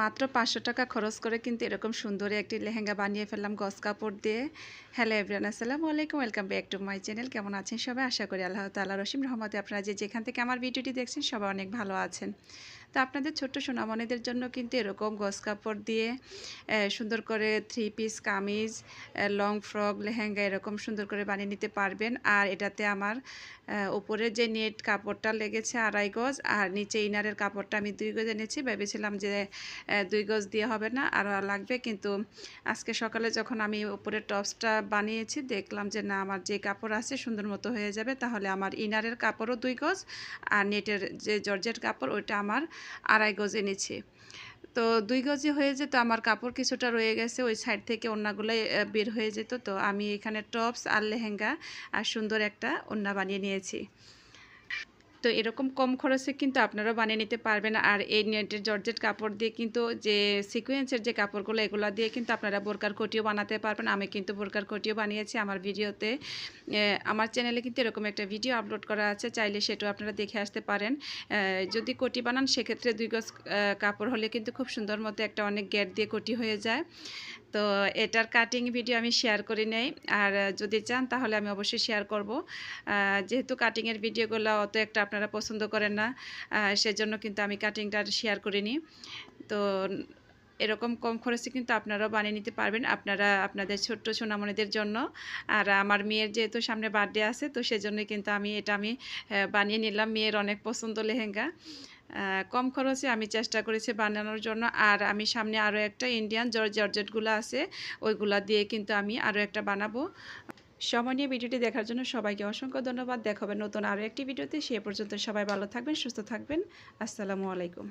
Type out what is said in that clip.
মাত্র পাঁচশো টাকা খরচ করে কিন্তু এরকম সুন্দর একটি লেহেঙ্গা বানিয়ে ফেললাম, গস কাপড় দিয়ে। হ্যালো এভরিয়ান আসসালামু আলাইকুম welcome back to my channel কেমন আছেন সবাই? আশা করি আল্লাহ তাল্লাহ রসিম রহমতে আপনারা যে যেখান থেকে আমার ভিডিওটি দেখছেন, সবাই অনেক ভালো আছেন। তো আপনাদের ছোট্ট সোনামণিদের জন্য কিন্তু এরকম গস কাপড় দিয়ে সুন্দর করে three piece kameez long frock lehenga এরকম সুন্দর করে বানিয়ে নিতে পারবেন। আর এটাতে আমার উপরে যে নেট কাপড়টা লেগেছে আড়াই গজ, আর নিচে ইনারের কাপড়টা আমি দুই গজ এনেছি। ভেবেছিলাম যে দুই গজ দিয়ে হবে না আরও লাগবে। কিন্তু আজকে সকালে যখন আমি উপরে টপসটা বানিয়েছি, দেখলাম যে না, আমার যে কাপড় আছে সুন্দর মতো হয়ে যাবে। তাহলে আমার ইনারের কাপড়ও দুই গজ, আর নেটের যে জর্জেট কাপড়, ওইটা আমার আড়াই গজ এনেছি। তো দুই গজে হয়ে যেত, আমার কাপড় কিছুটা রয়ে গেছে, ওই সাইড থেকে অন্যগুলোই বের হয়ে যেত। তো আমি এখানে টপস আর লেহেঙ্গা আর সুন্দর একটা ওড়না বানিয়ে নিয়েছি। তো এরকম কম খরচে কিন্তু আপনারাও বানিয়ে নিতে পারবেন। আর এই নেটের জর্জেট কাপড় দিয়ে কিন্তু যে সিকোয়েন্সের যে কাপড়গুলো, এগুলো দিয়ে কিন্তু আপনারা বোরকার কোটিও বানাতে পারবেন। আমি কিন্তু বোরকার কোটিও বানিয়েছি আমার ভিডিওতে। আমার চ্যানেলে কিন্তু এরকম একটা ভিডিও আপলোড করা আছে, চাইলে সেটাও আপনারা দেখে আসতে পারেন। যদি কোটি বানান, সেক্ষেত্রে দুই গজ কাপড় হলে কিন্তু খুব সুন্দর মতো একটা অনেক গ্যাট দিয়ে কোটি হয়ে যায়। তো এটার কাটিং ভিডিও আমি শেয়ার করে নেই। আর যদি চান তাহলে আমি অবশ্যই শেয়ার করব। যেহেতু কাটিংয়ের ভিডিওগুলো অত একটা আপনারা পছন্দ করেন না সেজন্য কিন্তু আমি কাটিংটা শেয়ার করিনি। তো এরকম কম খরচে কিন্তু আপনারাও বানিয়ে নিতে পারবেন আপনারা আপনাদের ছোট্ট সোনামণিদের জন্য। আর আমার মেয়ের যেহেতু সামনে বার্থডে আছে, তো সেজন্যই কিন্তু আমি এটা আমি বানিয়ে নিলাম। মেয়ের অনেক পছন্দ লেহেঙ্গা। কম খরচে আমি চেষ্টা করেছি বানানোর জন্য। আর আমি সামনে আরও একটা ইন্ডিয়ান জর্জ জর্জেটগুলো আছে, ওইগুলা দিয়ে কিন্তু আমি আরও একটা বানাবো। সময় নিয়ে ভিডিওটি দেখার জন্য সবাইকে অসংখ্য ধন্যবাদ। দেখাবেন নতুন আরও একটি ভিডিওতে। সে পর্যন্ত সবাই ভালো থাকবেন, সুস্থ থাকবেন। আসসালামু আলাইকুম।